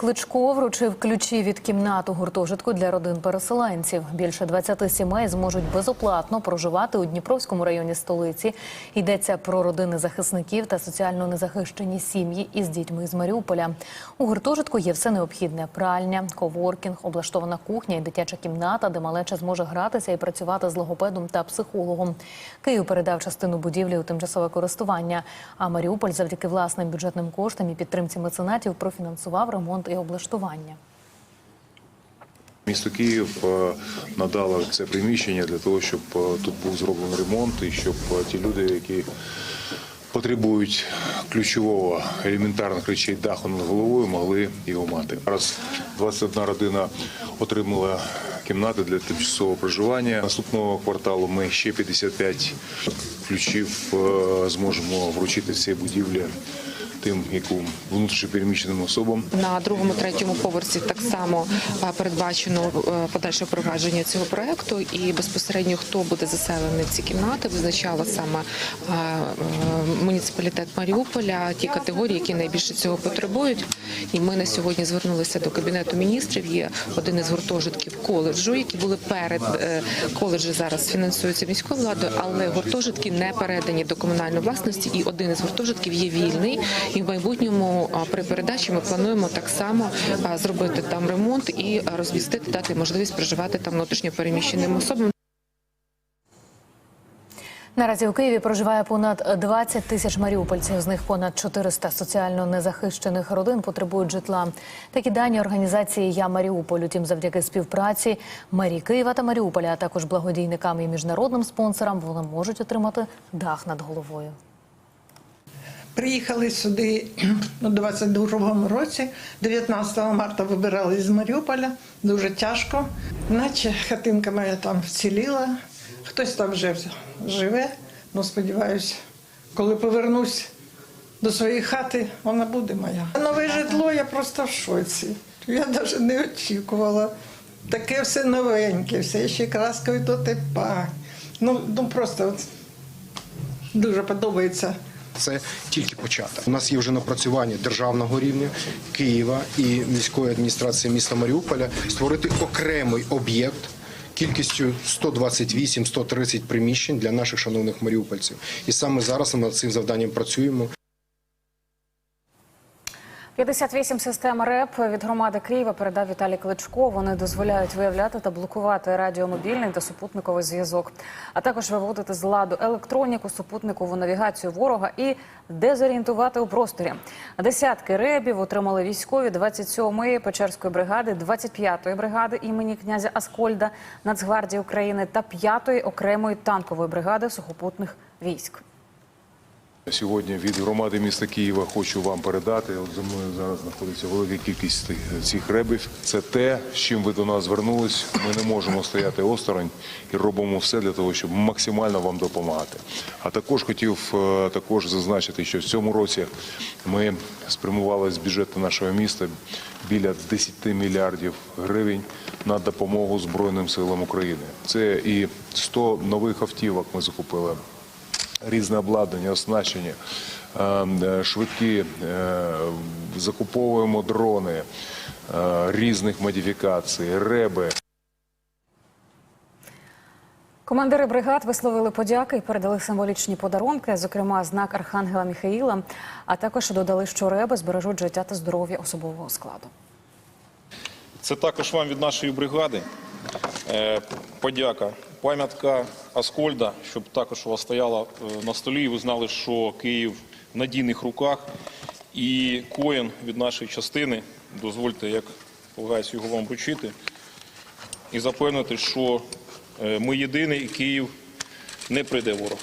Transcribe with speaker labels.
Speaker 1: Кличко вручив ключі від кімнат у гуртожитку для родин переселенців. Більше 20 сімей зможуть безоплатно проживати у Дніпровському районі столиці. Йдеться про родини захисників та соціально незахищені сім'ї із дітьми з Маріуполя. У гуртожитку є все необхідне: пральня, коворкінг, облаштована кухня і дитяча кімната, де малеча зможе гратися і працювати з логопедом та психологом. Київ передав частину будівлі у тимчасове користування. А Маріуполь завдяки власним бюджетним коштам і підтримці меценатів профінансував ремонт і облаштування.
Speaker 2: Місто Київ е, надало це приміщення для того, щоб е, тут був зроблений ремонт і щоб е, ті люди, які потребують ключового елементарних речей даху над головою, могли його мати. Зараз 21 родина отримала кімнати для тимчасового проживання. Наступного кварталу ми ще 55 ключів зможемо вручити цієї будівлі тим, яку внутрішньопереміщеним особам.
Speaker 3: На другому третьому поверсі так само передбачено е, подальше впровадження цього проекту, і безпосередньо хто буде заселений в ці кімнати, визначала саме е, муніципалітет Маріуполя, ті категорії, які найбільше цього потребують. І ми на сьогодні звернулися до кабінету міністрів. Є один із гуртожитків коледжу, які були перед е, коледжі зараз фінансуються міською владою, але гуртожитки не передані до комунальної власності. І один із гуртожитків є вільний. І в майбутньому при передачі ми плануємо так само зробити там ремонт і розмістити, дати можливість проживати там внутрішньо переміщеним особам.
Speaker 1: Наразі у Києві проживає понад 20 тисяч маріупольців. З них понад 400 соціально незахищених родин потребують житла. Такі дані організації Я Маріуполь. Утім, завдяки співпраці мерії Києва та Маріуполя, а також благодійникам і міжнародним спонсорам, вони можуть отримати дах над головою.
Speaker 4: Приїхали сюди у 22-му році, 19 марта вибирали з Маріуполя, дуже тяжко. Наче хатинка моя там вціліла, хтось там вже живе. Ну, сподіваюся, коли повернусь до своєї хати, вона буде моя. Нове житло я просто в шоці. Я навіть не очікувала. Таке все новеньке, все ще краскою то тепа. Ну, ну просто от, дуже подобається.
Speaker 5: Це тільки початок. У нас є вже напрацювання державного рівня Києва і міської адміністрації міста Маріуполя створити окремий об'єкт. Кількістю 128-130 приміщень для наших шановних маріупольців, і саме зараз ми над цим завданням працюємо.
Speaker 6: 58 систем РЕП від громади Києва передав Віталій Кличко. Вони дозволяють виявляти та блокувати радіомобільний та супутниковий зв'язок, а також виводити з ладу електроніку, супутникову навігацію ворога і дезорієнтувати у просторі. Десятки ребів отримали військові 27-ї Печерської бригади, 25-ї бригади імені князя Аскольда Нацгвардії України та 5-ї окремої танкової бригади сухопутних військ.
Speaker 2: Сьогодні від громади міста Києва хочу вам передати. От за мною зараз знаходиться велика кількість цих ребів. Це те, з чим ви до нас звернулись. Ми не можемо стояти осторонь і робимо все для того, щоб максимально вам допомагати. А також хотів е, також зазначити, що в цьому році ми спрямували з бюджету нашого міста біля 10 мільярдів гривень на допомогу Збройним силам України. Це і 100 нових автівок ми закупили різне обладнання, оснащення, е, швидкі, е, закуповуємо дрони е, різних модифікацій, реби.
Speaker 6: Командири бригад висловили подяки і передали символічні подарунки, зокрема знак Архангела Міхаїла, а також додали, що реби збережуть життя та здоров'я особового складу.
Speaker 7: Це також вам від нашої бригади. Подяка. Пам'ятка Аскольда, щоб також у вас стояла е, на столі, і ви знали, що Київ в надійних руках. І коїн від нашої частини. Дозвольте, як полагається його вам вручити. І запевнити, що е, ми єдині і Київ не прийде ворог.